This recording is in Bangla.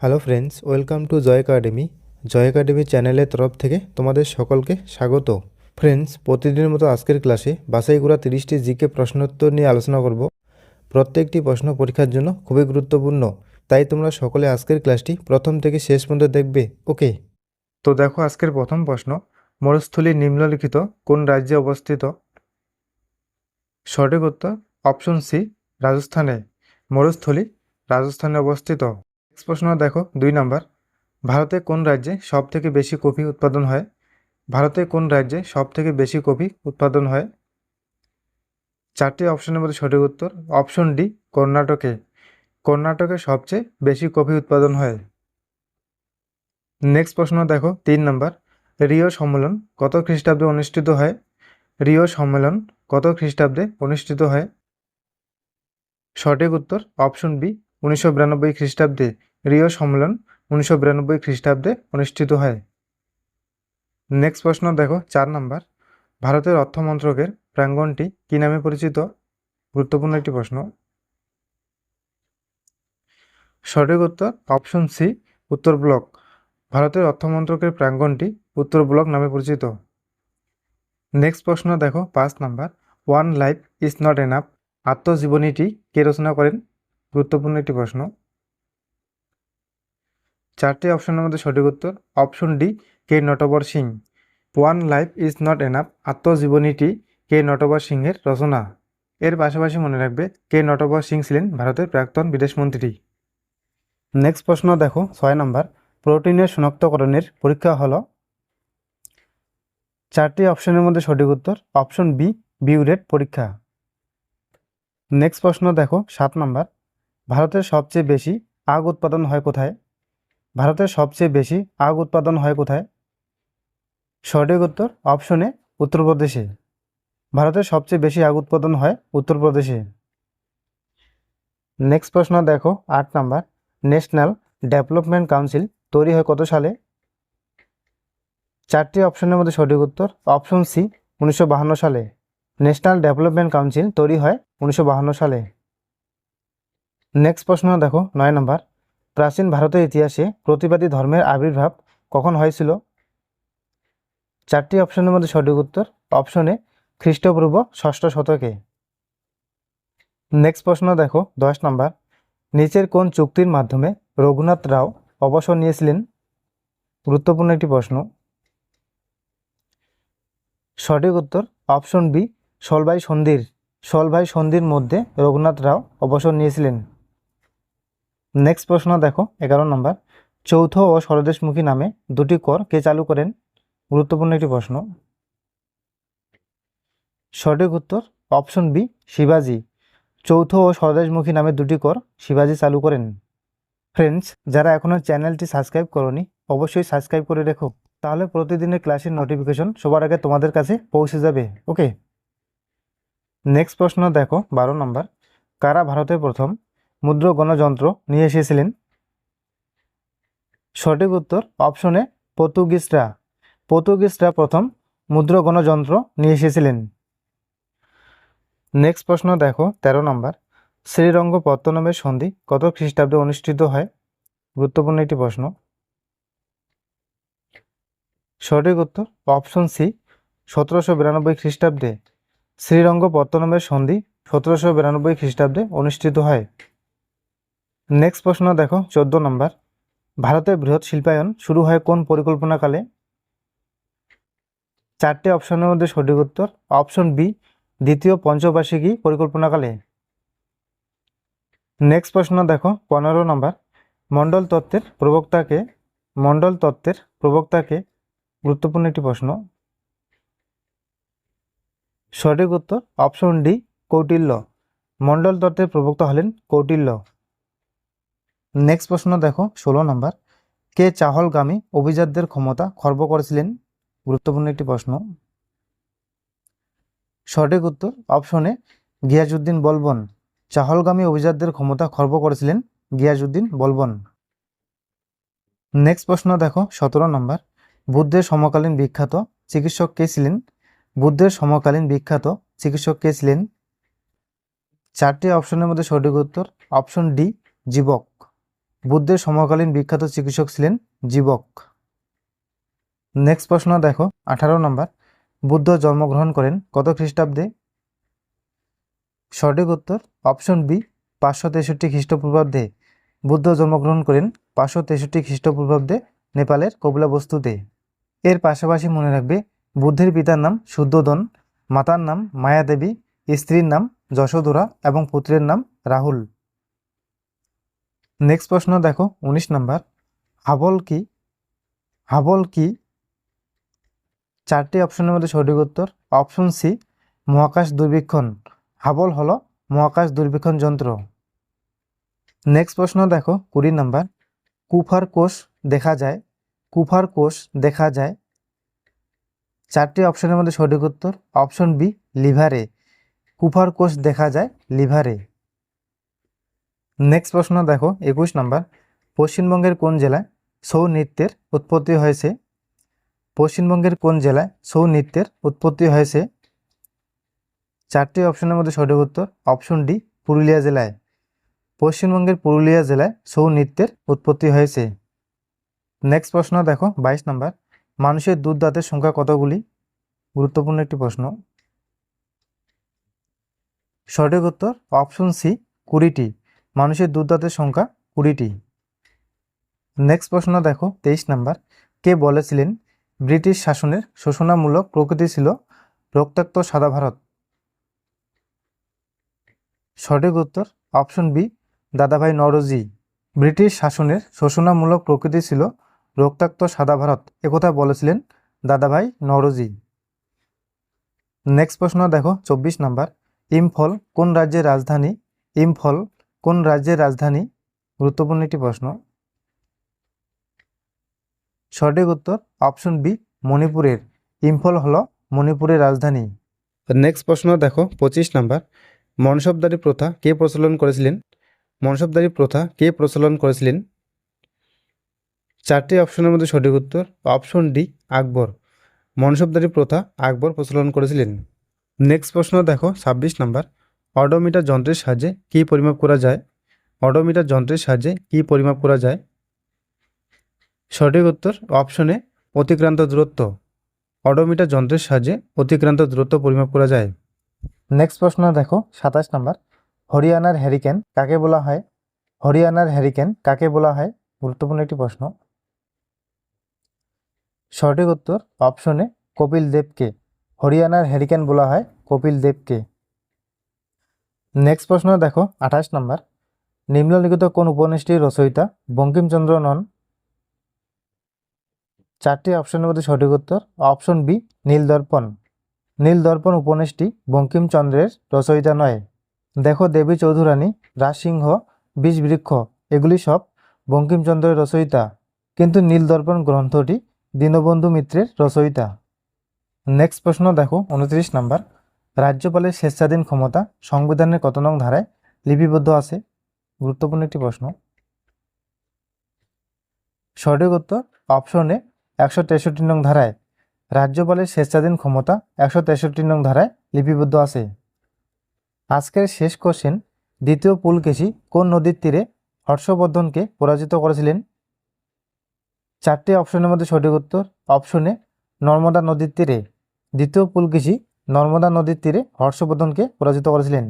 Hello friends welcome to Joy Academy Joy Academy চ্যানেলের তরফ থেকে তোমাদের সকলকে স্বাগত। ফ্রেন্ডস প্রতিদিনের মতো আজকের ক্লাসে করা তিরিশটি জিকে প্রশ্নোত্তর নিয়ে আলোচনা করব। প্রত্যেকটি প্রশ্ন পরীক্ষার জন্য খুবই গুরুত্বপূর্ণ। তাই তোমরা সকলে আজকের ক্লাসটি প্রথম থেকে শেষ পর্যন্ত দেখবে। ওকে তো দেখো আজকের প্রথম প্রশ্ন। মরুস্থলী নিম্নলিখিত কোন রাজ্যে অবস্থিত? সঠিক উত্তর অপশন সি রাজস্থানে। মরুস্থলী রাজস্থানে অবস্থিত। নেক্সট প্রশ্ন দেখো, দুই নাম্বার। ভারতে কোন রাজ্যে সব থেকে বেশি কফি উৎপাদন হয়? ভারতে কোন রাজ্যে সব থেকে বেশি কফি উৎপাদন হয়? চারটি অপশনের মধ্যে সঠিক উত্তর। অপশন ডি কর্ণাটকে। কর্ণাটকে সবচেয়ে বেশি কফি উৎপাদন হয়। নেক্সট প্রশ্ন দেখো, তিন নাম্বার। রিও সম্মেলন কত খ্রিস্টাব্দে অনুষ্ঠিত হয়? রিও সম্মেলন কত খ্রিস্টাব্দে অনুষ্ঠিত হয়? সঠিক উত্তর অপশন বি উনিশশো বিরানব্বই খ্রিস্টাব্দে। রিও সম্মেলন উনিশশো বিরানব্বই খ্রিস্টাব্দে অনুষ্ঠিত হয়। নেক্সট প্রশ্ন দেখো, চার নাম্বার। ভারতের অর্থ মন্ত্রকের প্রাঙ্গণটি কী নামে পরিচিত? গুরুত্বপূর্ণ একটি প্রশ্ন। সঠিক উত্তর অপশন সি, উত্তর ব্লক। ভারতের অর্থ মন্ত্রকের প্রাঙ্গণটি উত্তর ব্লক নামে পরিচিত। নেক্সট প্রশ্ন দেখো, পাঁচ number. One life is not enough আত্মজীবনীটি কে রচনা করেন? গুরুত্বপূর্ণ একটি প্রশ্ন। চারটি অপশনের মধ্যে সঠিক উত্তর। Option D, K Natwar Singh. One, life is not enough. আত্মজীবনীটি কে নটবর সিংয়ের রচনা। এর পাশাপাশি মনে রাখবে, কে নটবর সিং ছিলেন ভারতের প্রাক্তন বিদেশমন্ত্রী। নেক্সট প্রশ্ন দেখো, ছয় নম্বর। প্রোটিনের শনাক্তকরণের পরীক্ষা হলো। চারটি অপশনের মধ্যে সঠিক উত্তর। অপশন বি, বিউরেট পরীক্ষা। নেক্সট প্রশ্ন দেখো, সাত নম্বর। ভারতের সবচেয়ে বেশি আগ উৎপাদন হয় কোথায়? ভারতের সবচেয়ে বেশি আগ উৎপাদন হয় কোথায়? সঠিক উত্তর অপশনে উত্তরপ্রদেশে। ভারতের সবচেয়ে বেশি আগ উৎপাদন হয় উত্তরপ্রদেশে। নেক্সট প্রশ্ন দেখো, আট নাম্বার। ন্যাশনাল ডেভেলপমেন্ট কাউন্সিল তৈরি হয় কত সালে? চারটি অপশনের মধ্যে সঠিক উত্তর অপশন সি, উনিশশো সালে। ন্যাশনাল ডেভেলপমেন্ট কাউন্সিল তৈরি হয় উনিশশো সালে। নেক্সট প্রশ্ন দেখো, নয় নম্বর। প্রাচীন ভারতের ইতিহাসে প্রতিবাদী ধর্মের আবির্ভাব কখন হয়েছিল? চারটি অপশনের মধ্যে সঠিক উত্তর। অপশনে খ্রিস্টপূর্ব ষষ্ঠ শতকে। নেক্সট প্রশ্ন দেখো, দশ নম্বর। নিচের কোন চুক্তির মাধ্যমে রঘুনাথ রাও অবসর নিয়েছিলেন? গুরুত্বপূর্ণ একটি প্রশ্ন। সঠিক উত্তর, অপশন বি সলভাই সন্ধির। সলভাই সন্ধির মধ্যে রঘুনাথ রাও অবসর নিয়েছিলেন। নেক্সট প্রশ্ন দেখো, এগারো নম্বর চৌথ ও স্বরদেশমুখী নামে দুটি কর কে চালু করেন? গুরুত্বপূর্ণ একটি প্রশ্ন। সঠিক উত্তর অপশন বি শিবাজি। চৌথ ও স্বরদেশমুখী নামে দুটি কর শিবাজি চালু করেন। ফ্রেন্ডস যারা এখনও চ্যানেলটি সাবস্ক্রাইব করনি, অবশ্যই সাবস্ক্রাইব করে রেখো। তাহলে প্রতিদিনের ক্লাসের নোটিফিকেশন সবার আগে তোমাদের কাছে পৌঁছে যাবে। ওকে নেক্সট প্রশ্ন দেখো, বারো নম্বর কারা ভারতের প্রথম মুদ্র গণযন্ত্র নিয়ে এসেছিলেন। সঠিক উত্তর অপশনে পর্তুগিজরা। পর্তুগিজরা প্রথম মুদ্র গণযন্ত্র নিয়ে এসেছিলেন। নেক্সট প্রশ্ন দেখো, তেরো নম্বর। শ্রীরঙ্গ পত্তনমের সন্ধি কত খ্রিস্টাব্দে অনুষ্ঠিত হয়? গুরুত্বপূর্ণ একটি প্রশ্ন। সঠিক উত্তর অপশন সি সতেরোশো বিরানব্বই খ্রিস্টাব্দে। শ্রীরঙ্গ পত্তনমের সন্ধি সতেরোশো বিরানব্বই খ্রিস্টাব্দে অনুষ্ঠিত হয়। নেক্সট প্রশ্ন দেখো, চোদ্দ নম্বর। ভারতের বৃহৎ শিল্পায়ন শুরু হয় কোন পরিকল্পনাকালে? চারটে অপশনের মধ্যে সঠিক উত্তর। অপশন বি দ্বিতীয় পঞ্চবার্ষিকী পরিকল্পনাকালে। নেক্সট প্রশ্ন দেখো, পনেরো নম্বর। মণ্ডল তত্ত্বের প্রবক্তাকে মণ্ডল তত্ত্বের প্রবক্তাকে গুরুত্বপূর্ণ একটি প্রশ্ন। সঠিক উত্তর অপশন ডি কৌটিল্য। মণ্ডল তত্ত্বের প্রবক্তা হলেন কৌটিল্য। নেক্সট প্রশ্ন দেখো, ষোলো নম্বর। কে চাহলগামী অভিজাতদের ক্ষমতা খর্ব করেছিলেন? গুরুত্বপূর্ণ একটি প্রশ্ন। সঠিক উত্তর অপশনে গিয়াজউদ্দিন বলবন। চাহলগামী অভিজাতদের ক্ষমতা খর্ব করেছিলেন গিয়াজউদ্দিন বলবন। নেক্সট প্রশ্ন দেখো, সতেরো নম্বর। বুদ্ধের সমকালীন বিখ্যাত চিকিৎসক কে ছিলেন? বুদ্ধের সমকালীন বিখ্যাত চিকিৎসক কে ছিলেন? চারটি অপশনের মধ্যে সঠিক উত্তর অপশন ডি জীবক বুদ্ধের সমকালীন বিখ্যাত চিকিৎসক ছিলেন জীবক। নেক্সট প্রশ্ন দেখো, আঠারো নম্বর। বুদ্ধ জন্মগ্রহণ করেন কত খ্রিস্টাব্দে? সঠিক উত্তর, অপশন বি, পাঁচশো তেষট্টি খ্রিস্টপূর্বাব্দে। বুদ্ধ জন্মগ্রহণ করেন পাঁচশো তেষট্টি খ্রিস্টপূর্বাব্দে নেপালের কপিলাবস্তুতে এর পাশাপাশি মনে রাখবে, বুদ্ধের পিতার নাম শুদ্ধোদন, মাতার নাম মায়াদেবী, স্ত্রীর নাম যশোধরা এবং পুত্রের নাম রাহুল। নেক্সট প্রশ্ন দেখো, উনিশ নাম্বার। হাবল কি? হাবল কি? চারটি অপশনের মধ্যে সঠিক উত্তর। অপশন সি, মহাকাশ দুর্বীক্ষণ। হাবল হলো মহাকাশ দুর্বীক্ষণ যন্ত্র। নেক্সট প্রশ্ন দেখো, কুড়ি নাম্বার। কুফার কোষ দেখা যায়। কুফার কোষ দেখা যায়। চারটি অপশনের মধ্যে সঠিক উত্তর। অপশন বি, লিভারে। কুফার কোষ দেখা যায় লিভারে। নেক্সট প্রশ্ন দেখো, একুশ নাম্বার। পশ্চিমবঙ্গের কোন জেলায় ছৌ নৃত্যের উৎপত্তি হয়েছে? পশ্চিমবঙ্গের কোন জেলায় ছৌ নৃত্যের উৎপত্তি হয়েছে? চারটি অপশনের মধ্যে সঠিক উত্তর অপশন ডি পুরুলিয়া জেলায়। পশ্চিমবঙ্গের পুরুলিয়া জেলায় ছৌ নৃত্যের উৎপত্তি হয়েছে। নেক্সট প্রশ্ন দেখো, বাইশ নাম্বার। মানুষের দুধ দাঁতের সংখ্যা কতগুলি? গুরুত্বপূর্ণ একটি প্রশ্ন। সঠিক উত্তর অপশন সি কুড়িটি। মানুষের দুধ দাঁতের সংখ্যা কুড়িটি। নেক্সট প্রশ্ন দেখো, তেইশ নাম্বার। কে বলেছিলেন ব্রিটিশ শাসনের শোষণামূলক প্রকৃতি ছিল রক্তাক্ত সাদা ভারত? সঠিক উত্তর, অপশন বি, দাদাভাই নরজি ব্রিটিশ শাসনের শোষণামূলক প্রকৃতি ছিল রক্তাক্ত সাদা ভারত। একথা বলেছিলেন দাদাভাই নরজি নেক্সট প্রশ্ন দেখো, চব্বিশ নাম্বার। ইম্ফল কোন রাজ্যের রাজধানী? ইম্ফল কোন রাজ্যের রাজধানী? গুরুত্বপূর্ণ একটি প্রশ্ন। সঠিক উত্তর অপশন বি, মণিপুরের। ইম্ফল হলো মণিপুরের রাজধানী। নেক্সট প্রশ্ন দেখো, পঁচিশ নাম্বার। মনসবদারি প্রথা কে প্রচলন করেছিলেন? মনসবদারি প্রথা কে প্রচলন করেছিলেন? চারটি অপশনের মধ্যে সঠিক উত্তর, অপশন ডি, আকবর। মনসবদারি প্রথা আকবর প্রচলন করেছিলেন। নেক্সট প্রশ্ন দেখো, ছাব্বিশ নাম্বার। অডোমিটার যন্ত্রের সাহায্যে কী পরিমাপ করা যায়? অডোমিটার যন্ত্রের সাহায্যে কী পরিমাপ করা যায়? সঠিক উত্তর অপশনে অতিক্রান্ত দূরত্ব। অডোমিটার যন্ত্রের সাহায্যে অতিক্রান্ত দূরত্ব পরিমাপ করা যায়। নেক্সট প্রশ্ন দেখো, সাতাশ নাম্বার। হরিয়ানার হ্যারিকেন কাকে বলা হয়? হরিয়ানার হ্যারিকেন কাকে বলা হয়? গুরুত্বপূর্ণ একটি প্রশ্ন। সঠিক উত্তর অপশনে কপিল দেবকে। হরিয়ানার হ্যারিকেন বলা হয় কপিল দেবকে। নেক্সট প্রশ্ন দেখো, আঠাশ নাম্বার। নিম্নলিখিত কোন উপন্যাসটির রচয়িতা বঙ্কিমচন্দ্র নন? চারটি অপশনের মধ্যে সঠিক উত্তর অপশন বি নীলদর্পণ। নীলদর্পণ উপন্যাসটি বঙ্কিমচন্দ্রের রচয়িতা নয়। দেখো দেবী চৌধুরানী, রাজসিংহ, বীজবৃক্ষ, এগুলি সব বঙ্কিমচন্দ্রের রচয়িতা। কিন্তু নীলদর্পণ গ্রন্থটি দীনবন্ধু মিত্রের রচয়িতা। নেক্সট প্রশ্ন দেখো, উনত্রিশ নাম্বার। রাজ্যপালের স্বেচ্ছাধীন ক্ষমতা সংবিধানের কত নং ধারায় লিপিবদ্ধ আছে? গুরুত্বপূর্ণ একটি প্রশ্ন। সঠিক উত্তর অপশনে একশো তেষট্টি নং ধারায় রাজ্যপালের স্বেচ্ছাধীন ক্ষমতা একশো তেষট্টি নং ধারায় লিপিবদ্ধ আছে। আজকের শেষ কোশ্চেন দ্বিতীয় পুলকেশী কোন নদীর তীরে হর্ষবর্ধনকে পরাজিত করেছিলেন? চারটি অপশনের মধ্যে সঠিক উত্তর অপশনে নর্মদা নদীর তীরে। দ্বিতীয় পুলকেশী নর্মদা নদীর তীরে হর্ষবর্ধনকে পরাজিত করেছিলেন।